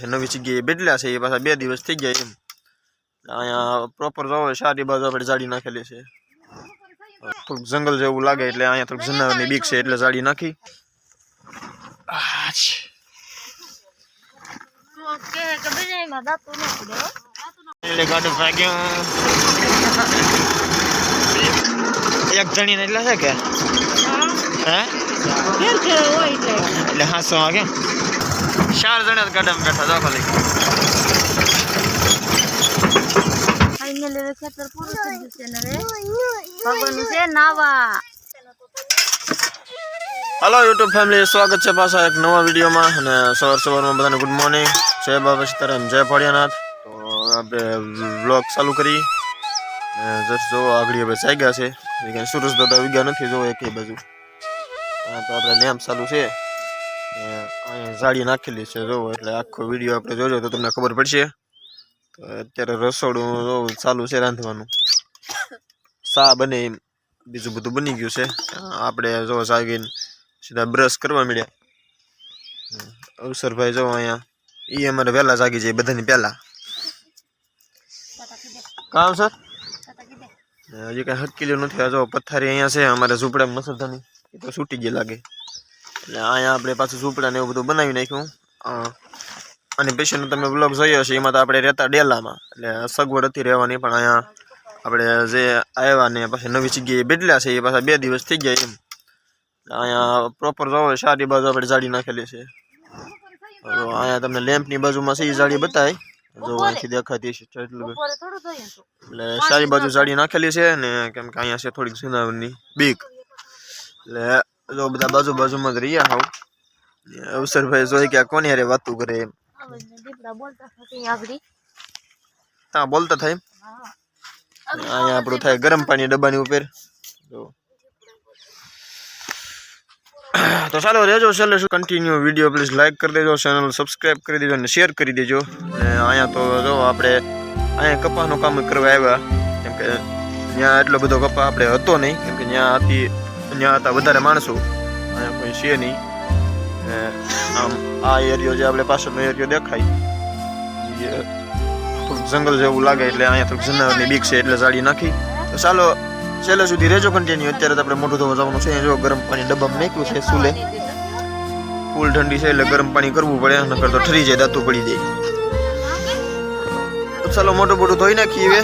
નવી જગ્યાએ બેઠલા છે એ પાછા બે દિવસ થઈ ગયા એમ. અહીંયા પ્રોપર જોવો સારી બાજુ આપણે જાડી નાખેલી છે. થોડુંક જંગલ જેવું લાગે એટલે અહીંયા થોડુંક જનાવરની બીક છે એટલે જાડી નાખી. એક જણી ને એટલે છે કે? હે. એટલે. એટલે હાસો વાગે ચાર જણા ગાડામાં બેઠા જો ખાલી ખેતર પૂરું થઈ ગયું છે ને છે નાવા. હલો યુટ્યુબ ફેમિલી સ્વાગત છે પાછા એક નવા વિડીયોમાં અને સવાર સવારમાં બધાને ગુડ મોર્નિંગ જય બાબા સીતારામ જય ફળિયાનાથ તો આપણે વ્લોગ ચાલુ કરી. જસ્ટ જો આગળ હવે જાગ્યા છે. સુરેશ દાદા ઉગ્યા નથી જો એક બાજુ. તો આપણે લેમ્પ ચાલુ છે. અહીંયા જાળી નાખેલી છે, જો, એટલે આખો વીડિયો આપણે જોજો તો તમને ખબર પડશે. તો અત્યારે રસોડું ચાલુ છે રાંધવાનું. સા બને એમ? બીજું બધું બની ગયું છે. આપણે જો જાગીને સીધા બ્રશ કરવા મળ્યા અવસરભાઈ જો અહીંયા એ અમારે વહેલા જાગી જાય બધાની પહેલાં. કામ સર હજી કાંઈ હટકેલું નથી. આ જો પથારી અહીંયા છે, અમારે ઝૂંપડા મસરધાની એ તો છૂટી ગઈ લાગે. એટલે અહીંયા આપણે પાછું ઝૂંપડા ને એવું બધું બનાવી નાખ્યું. અને પછીનો તમે બ્લોગ જોયો છે એમાં તો આપણે રહેતા ડેલામાં. એટલે સગવડ હતી રહેવાની, પણ અહીંયા આપણે જે આવ્યા ને પાછી નવી જગ્યાએ બેડલા છે, એ પાછા બે દિવસ થઈ ગયા એમ. અહીંયા પ્રોપર જોવો સારી બાજુ આપણે જાળી નાખેલી છે. અહીંયા તમને લેમ્પની બાજુમાં છે, એ જાળી બતાવી જો દેખાતી છે એટલે સારી બાજુ જાળી નાખેલી છે ને, કેમ કે અહીંયા છે થોડીક સુનાવની બીક. એટલે જો બધા બાજુ બાજુમાં જ રહ્યા હાવ ને અવસરભાઈ જોઈ કે આ કોની હારે વાતું કરે એમ હવે દીપડા બોલતા થતી આગળ ત્યાં બોલતા થાય એમ હા ને અહીંયા આપણું થાય ગરમ પાણી ડબ્બાની ઉપર જો તો ચાલો રહેજો છેલ્લે શું કન્ટિન્યુ વીડિયો પ્લીઝ લાઈક કરી દેજો ચેનલ સબસ્ક્રાઈબ કરી દેજો અને શેર કરી દેજો ને અહીંયા તો જો આપણે અહીંયા કપાસનું કામ કરવા આવ્યા કેમ કે ત્યાં એટલો બધો કપા આપણે હતો નહીં કેમ કે ત્યાં હતી ત્યાં હતા, વધારે માણસો. અહીંયા કોઈ છે નહીં. આમ આ એરિયો જે આપણે પાછળનો એરિયો દેખાય, એ જંગલ જેવું લાગે એટલે અહીંયા થોડુંક જનાવરની બીક છે એટલે જાળી નાખી. તો ચાલો, છેલ્લે સુધી રેજો કન્ટિન્યુ અત્યારે તો આપણે મોટું ધોવા જવાનું છે. જો ગરમ પાણી ડબ્બામાં નાખ્યું છે સુલે ફૂલ ઠંડી છે એટલે ગરમ પાણી કરવું પડે, નકર તો ઠરી જાય દાંતું પડી જાય. ચાલો, મોટું મોટું ધોઈ નાખીએ હવે.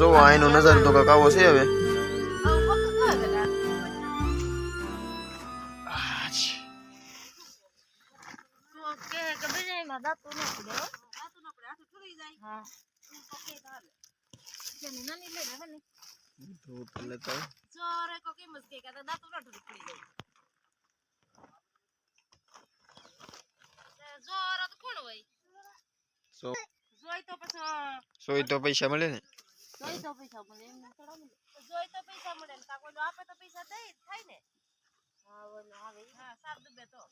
જોવો અહીંનો નજારો તો કાંક આવો છે હવે. હા. જેની નાની હે ને. ચોરે કો કેમ કે કે દાતું ન ઠરી પડી જાય તે જોર તો કોણ હોય? સો. જોઈ તો પછી તો પૈસા મળે ને? જોઈ તો પૈસા મળે એમ થોડા મળે જોઈ તો પૈસા મળે ને કાકો આપે તો પૈસા દે થાય ને? હા બોલો આવે. હા સાબ દુબે તો.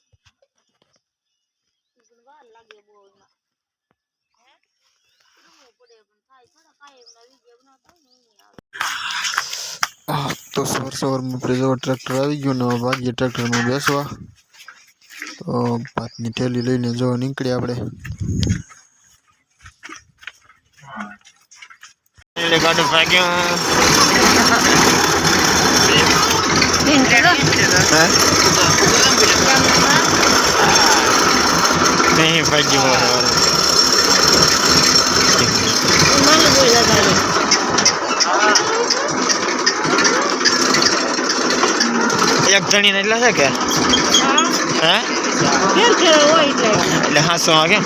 લાગે બહુ એમાં હે કરવું પડે પણ થાય થોડા કાંઈ એમના વીડિયો ના થાય ને એની આવે હા તો સવાર સવારમાં જો ટ્રેક્ટર આવી ગયું ને ભાગ્ય ટ્રેક્ટરમાં બેસવા. તો ભાતની થેલી લઈને જોવા નીકળ્યા આપણે. ગાડું ભાગ્યું. નહીં ભાગ્યું બરાબર મને જોઈ લગાડે એક જણીને એટલે છે કે? હે. એટલે એટલે હાસો વાગે?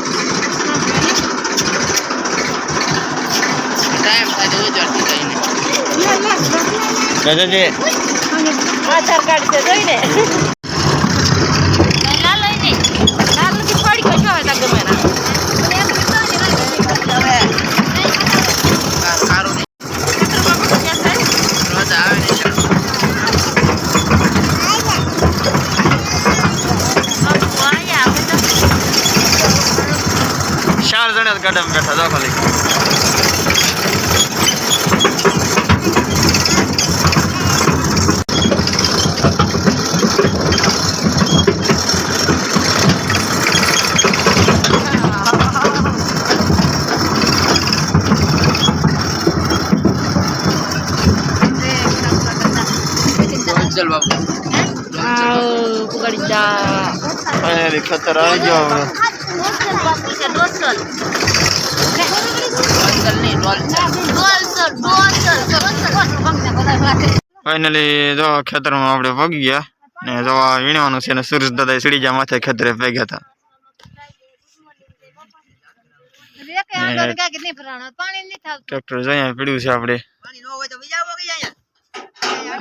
દાદાજી. આધાર કાર્ડ છે જોઈ ને गड्ढे में बैठा जाओ खाली Ayo, aku kerja. Ayo, kita rayu. Dosel, dosel. હવે ડોસલ બાપુ છે ડોસલ ડોલચલ નહીં ડોલચલ ડોસલ ડોસલ ફાઇનલી જો ખેતરમાં આપણે પગી ગયા ને જો આ વીણવાનું છે ને સુરેશ દાદા સીડી જા માથે ખેતરે ભેગ્યા હતા. પાણી નહીં થાતું. ટ્રેક્ટર જો અહીંયા પીડ્યું છે આપણે. પાણી ન હોય તો બીજા વગી અહીંયા?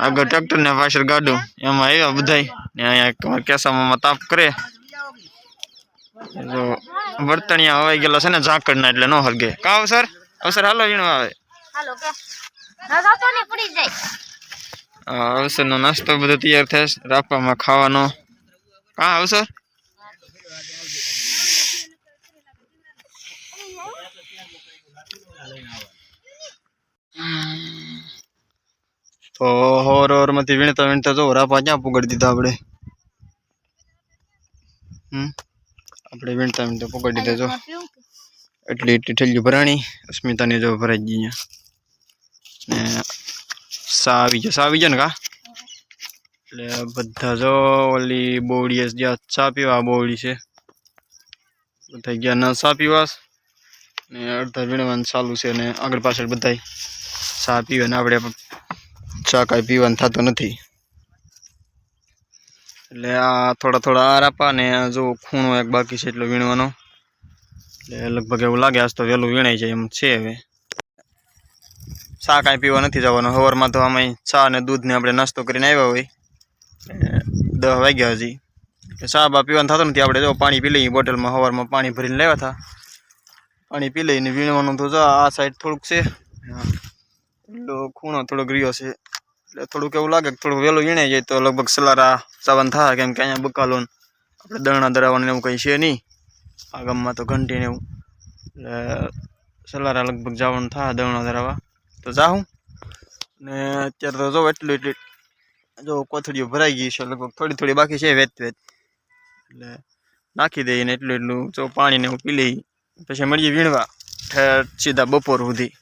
આગળ ટ્રેક્ટર ને પાછળ ગાડું. એમાં આવ્યા બધાય. ને અહીંયા કેસામાં તાપ કરે. જો બર્તણિયા હવાઈ ગયેલા છે ને ઝાકળના એટલે નો હરગે. કા અવસર અવસર હાલો વીણો આવે. હાલો કે. ના ને પડી જાય. અવસરનો નાસ્તો બધો તૈયાર થશે રાખવામાં ખાવાનો. કા અવસર? તો હોર હોરમાંથી વીણતા વીણતા જો રાપા ક્યાં પકડી દીધા આપણે? હમ? આપણે વીણતા વીણતા પકડી દીધા જો. એટલી એટલી ઠેલ્યું ભરાણી. અસ્મિતાની જો ભરાઈ ગઈ ને સા આવી જાય સા આવી જાય ને કા? એટલે બધા જો ઓલી બોવડી જ્યાં ચા પીવા બોવડી છે. બધા ગયા ના ચા પીવા. ને અડધા વીણવાનું ચાલુ છે ને આગળ પાછળ બધા ચા પીવે ને આપણે ચા કાંઈ પીવાનું થતું નથી. એટલે આ થોડા થોડા આર આપા ને જો ખૂણો એક બાકી છે એટલો વીણવાનો. લગભગ એવું લાગે આજ તો વહેલું વીણાઈ જાય એમ છે હવે. ચા કાંઈ પીવા નથી જવાનું. સવારમાં તો આમાં ચા અને દૂધને આપણે નાસ્તો કરીને આવ્યા હોય. દસ વાગ્યા હજી. ચા બા પીવાનું થતું નથી. આપણે જો પાણી પી લઈએ બોટલમાં. સવારમાં પાણી ભરીને લેવા હતા પાણી પી લઈને વીણવાનું તો જો આ સાઈડ થોડુંક છે. એટલો ખૂણો થોડોક રહ્યો છે. એટલે થોડુંક એવું લાગે કે થોડુંક વહેલું વીણાઈ જાય તો લગભગ સલારા સાવન થાય કેમ કે અહીંયા બકાલો આપણે દરણા દરાવાનું એવું કંઈ છે નહીં. આ ગામમાં તો ઘંટી ને એવું. એટલે સલારા લગભગ જવાનું થાય દવણા ધરાવા. તો જાઉં ને અત્યારે તો જો એટલું એટલી જો કોથળીઓ ભરાઈ ગઈ છે, લગભગ થોડી થોડી બાકી છે વેત વેત. એટલે નાખી દઈએ ને એટલું એટલું. જો પાણીને એવું પી લઈ પછી મળીએ વીણવા સીધા બપોર સુધી.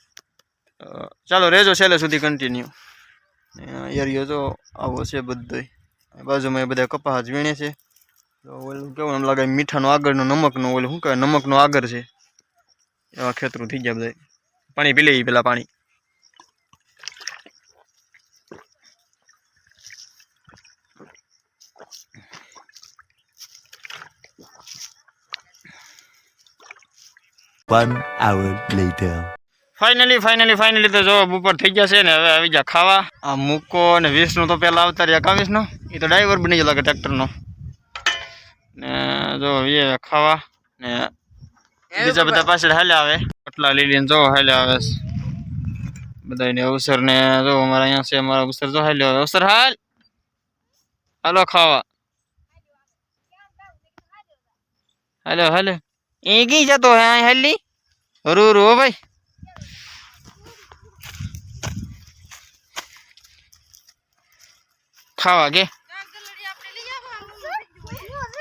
ચાલો રહેજો છેલ્લે સુધી કન્ટિન્યુ એરિયો જો. આવો છે બધો બાજુમાં એ બધા કપાસ વીણે છે. ઓલું કેવું એમ લાગે મીઠાનો આગળનો નમકનો ઓલું શું કહેવાય નમકનો આગળ છે. એવા ખેતરું થઈ ગયા બધા પાણી પી લઈએ પેલા પાણી. One hour later. Finally finally finally તો જો બપોર થઈ ગયા છે ને હવે આવી ગયા ખાવા. આ મૂકો ને વિષ્ણુ તો પેલા આવતા રહ્યા કા વિષ્ણુ એ તો ડ્રાઈવર બની ગયો લાગે ટ્રેક્ટરનો ને. જો એ ખાવા ને બીજા બધા પાછળ હાલ્યા આવે. પટલા લીલી ને જો હાલ્યા આવે. બધાને અવસર ને જો અમારા અહીંયા છે અમારા અવસર જો હાલ્યો આવે. અવસર હાલ. હાલો ખાવા. હાલો હાલો. એ કઈ જતો હે અહીં હાલી. રૂ રૂ હો ભાઈ. ખાવા કે?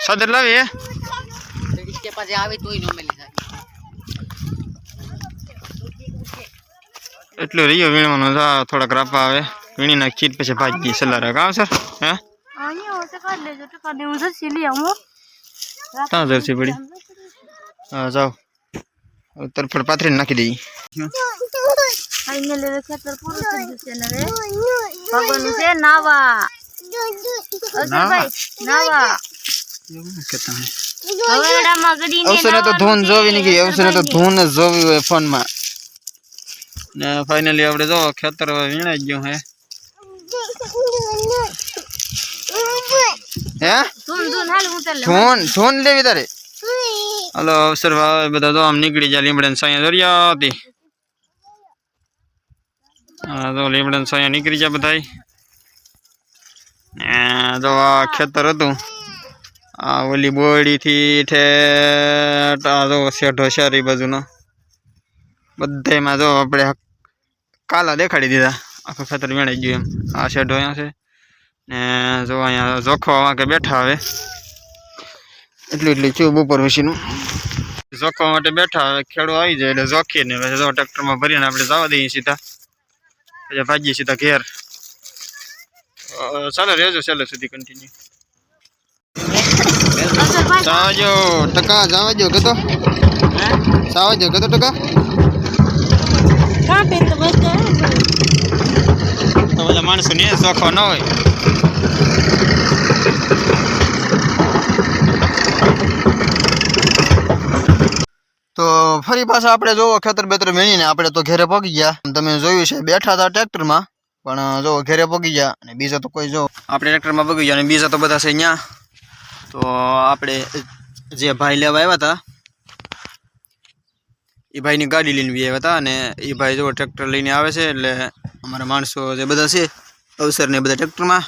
સદર લાવી કે પાસે આવે તોય ન મળી જાય. એટલો રહ્યો વીણવાનો જા થોડા રાપા આવે. વીણી નાખી પછી ભાજી સલાહ રાખ. આવ સર હે? ત્યાં જરસી પડી. હા જાઓ. તરફડ પાથરીને નાખી દઈએ. ફાઇનલી ખેતર પૂરું થઈ ગયું ને હવે ભગવાન છે નાવા? નાવા. હવેડામાં ગડીને અવસરને તો ધૂન જોવી નહીં ગઈ અવસરને તો ધૂન જ જોવી હોય ફોનમાં. ને ફાઇનલી આપણે જો ખેતર હવે વીણાઈ ગયું હે. હે? ધૂન ધૂન હાલ હું ચાલે ધૂન ધૂન લેવી તારે? હાલો અવસર ભાઈ બધા તો આમ નીકળી જાય લીમડા સાયા દરિયા હતી. હા તો લીમડા સાયા નીકળી જાય બધાય. ને તો આ ખેતર હતું. આ ઓલી બોડીથી ઠેઠ આ જો શેઢો શેરી બાજુનો. બધામાં જો આપણે કાલા દેખાડી દીધા. આખું ખેતર વેણાઈ ગયું એમ. આ શેઢો અહીંયા છે. ને જો અહીંયા જોખવા વાંકે બેઠા હવે. એટલું એટલું ચૂબ ઉપર મશીનું જોખવા માટે બેઠા હવે, ખેડૂ આવી જાય એટલે જોખીને પછી જો ટ્રેક્ટરમાં ભરીને આપણે જવા દઈએ સીધા. પછી ભાગીએ સીધા ઘેર. ચાલો રહેજો, ચાલો સુધી કન્ટિન્યુ સાવજો ટકા જાવજો કતો સાવજો કતો ટકા. તો બધા માણસો ને શોખો ન હોય. તો ફરી પાછા આપણે જોવો ખેતર બેતર મેળીને આપણે તો ઘેરે પગી ગયા. તમે જોયું છે બેઠા હતા ટ્રેક્ટરમાં પણ જો ઘેરે પગી ગયા. અને બીજા તો કોઈ જો આપણે ટ્રેક્ટરમાં પગી ગયા અને બીજા તો બધા છે અહીંયા. તો આપણે જે ભાઈ લેવા આવ્યા હતા, એ ભાઈની ગાડી લઈને બી આવ્યા હતા અને એ ભાઈ જો ટ્રેક્ટર લઈને આવે છે એટલે અમારા માણસો જે બધા છે, અવસર ને બધા ટ્રેક્ટરમાં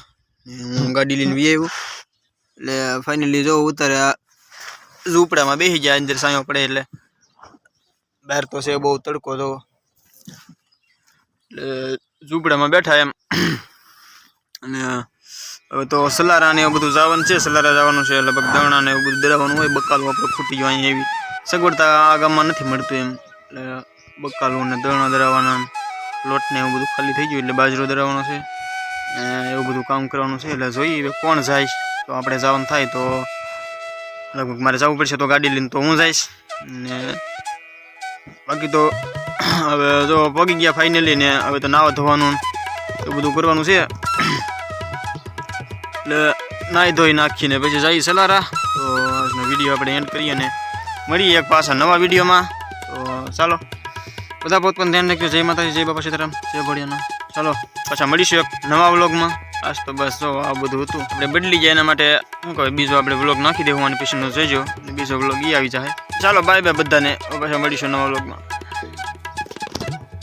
હું ગાડી લઈને બી આવ્યું. એટલે ફાઇનલી જો ઉતારે ઝૂંપડામાં બેસી ગયા અંદર સાંયો પડે એટલે બહાર તો છે બહુ તડકો તો. એટલે ઝૂંપડામાં બેઠા એમ. અને હવે તો સલારા ને એવું બધું જવાનું છે, સલારા જવાનું છે, લગભગ દણા ને એવું બધું દરાવવાનું હોય, બકાલું આપણે ખૂટી ગયું એવી. સગવડતા આ ગામમાં નથી મળતું એમ. એટલે બકાલું ને દણા દરાવવાના લોટ ને એવું બધું ખાલી થઈ ગયું, એટલે બાજરો દરાવવાનો છે એવું બધું કામ કરવાનું છે, એટલે જોઈએ કોણ જાય. તો આપણે જવાનું થાય તો લગભગ મારે જવું પડશે તો ગાડી લઈને તો હું જઈશ. ને બાકી તો હવે જો પગી ગયા ફાઇનલી ને, હવે તો નાવા ધોવાનું એવું બધું કરવાનું છે. એટલે નાહી ધોઈ નાખીને પછી જઈએ સલારા. તો આજનો વીડિયો આપણે એન્ડ કરીએ ને મળીએ એક પાછા નવા વિડીયોમાં તો ચાલો, બધા પોતપોત ધ્યાન રાખજો. જય માતાજી, જય બાપા સીતારામ, જય ભોળિયાના. ચાલો, પાછા મળીશું એક નવા વ્લોગમાં આજ તો બસ જો આ બધું હતું. આપણે બદલી જાય એના માટે શું કહે બીજો આપણે વ્લોગ નાખી દેવું અને પછીનો જોઈજો અને બીજો વ્લોગ એ આવી જાય. ચાલો બાય બાય બધાને. પાછા મળીશું નવા વ્લોગમાં